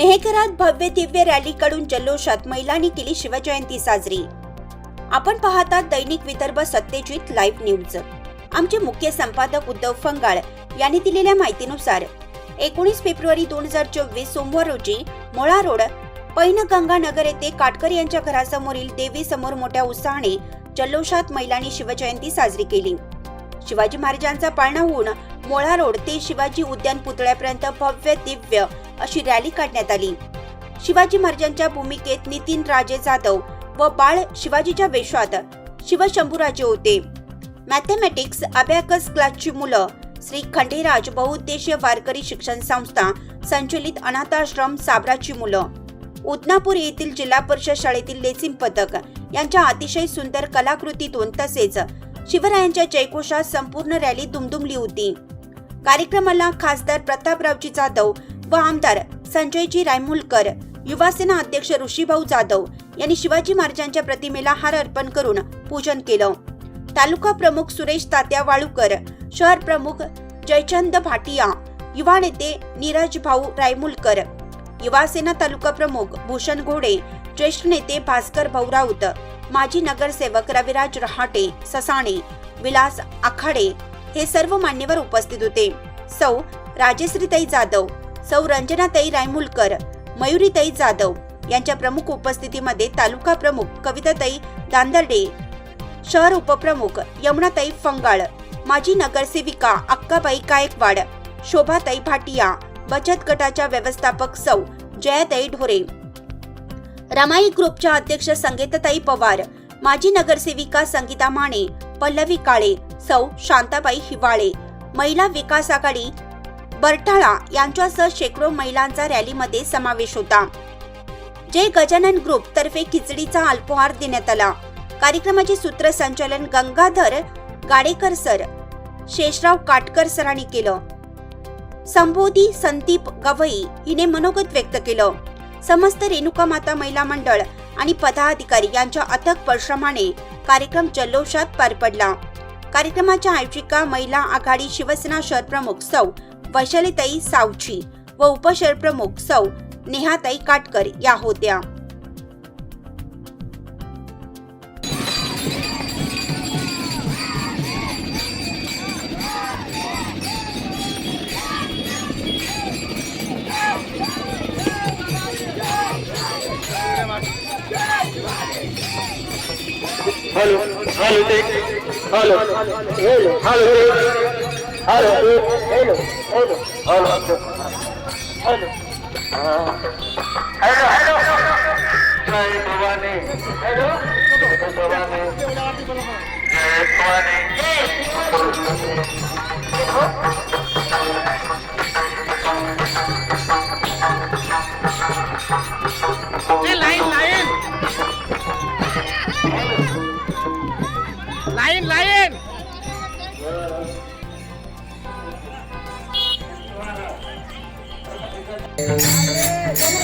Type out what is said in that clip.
मेहकरात भव्य दिव्य रॅलीकडून जल्लोषात महिलांनी केली शिवजयंती साजरी. आपण पाहतात दैनिक विदर्भ सत्यजित लाईव्ह न्यूज. आमचे मुख्य संपादक उद्धव फंगाळ यांनी दिलेल्या माहितीनुसार एकोणीस फेब्रुवारी दोन हजार चोवीस सोमवार रोजी मोळा रोड पैनगंगा नगर येथे काटकर यांच्या घरासमोरील देवी समोर मोठ्या उत्साहाने जल्लोषात महिलांनी शिवजयंती साजरी केली. शिवाजी महाराजांचा पाळणा होऊन मोळा रोड ते शिवाजी उद्यान पुतळ्यापर्यंत भव्य दिव्य अशी रॅली काढण्यात आली. शिवाजी महाराजांच्या भूमिकेत नितीन राजे जाधव व बाळ शिवाजीच्या वेशात शिवशंभूराजे होते. मॅथमॅटिक्स अभ्याकस क्लासची मुलं श्री खंडेराज बहुउद्देशीय वारकरी शिक्षण संस्था संचलित अनाथाश्रम साबराची मुलं. उदनापूर येथील जिल्हा परिषद शाळेतील लेसिम पथक यांच्या अतिशय सुंदर कलाकृतीतून तसेच शिवरायांच्या जयघोषात संपूर्ण रॅली दुमदुमली होती. कार्यक्रमाला खासदार प्रतापरावजी जाधव व आमदार संजयजी रायमुलकर युवासेना अध्यक्ष ऋषीभाऊ जाधव यांनी शिवाजी महाराजांच्या प्रतिमेला हार अर्पण करून पूजन केलं. तालुका प्रमुख सुरेश तात्या वाळूकर शहर प्रमुख जयचंद भाटिया युवा नेते नीरज भाऊ रायमुलकर युवासेना तालुका प्रमुख भूषण घोडे ज्येष्ठ नेते भास्कर भाऊ राऊत माजी नगरसेवक रविराज रहाटे ससाणे विलास आखाडे हे सर्व मान्यवर उपस्थित होते. सौ राजेश्रीताई जाधव सौ रंजनाताई रायमुलकर मयुरीताई जाधव यांच्या प्रमुख उपस्थितीमध्ये तालुका प्रमुख कविताताई दांदर्डे शहर उपप्रमुख यमुनाताई फंगाळ माजी नगरसेविका अक्काबाई गायकवाड शोभाताई भाटिया बचत गटाच्या व्यवस्थापक सौ जयाताई ढोरे. रमाई ग्रुपच्या अध्यक्ष संगीताताई पवार माजी नगरसेविका संगीता माने पल्लवी काळे सौ शांताबाई हिवाळे महिला विकास आघाडी बरठाळा यांच्यासह शेकडो महिलांचा रॅलीमध्ये समावेश होता. जय गजानन ग्रुप तर्फे खिचडीचा अल्पोहार देण्यात आला. कार्यक्रमाचे सूत्रसंचालन गंगाधर गाडेकर सर शेषराव काटकर सरांनी केलं. संबोधी संदीप गवई हिने मनोगत व्यक्त केलं. समस्त रेणुका माता महिला मंडळ आणि पदाधिकारी यांच्या अथक परिश्रमाने कार्यक्रम जल्लोषात पार पडला. कार्यक्रमाच्या आयोजिका महिला आघाडी शिवसेना शहर प्रमुख सौ वैशालीताई सावची व उपशहर प्रमुख सौ नेहाताई काटकर या होत्या hello hello hello hello Alo, alo, alo, alo, alo, alo, alo, alo, alo, alo, alo, alo, Jai Bhavani. Jai. Line, line. Line, line. どうも。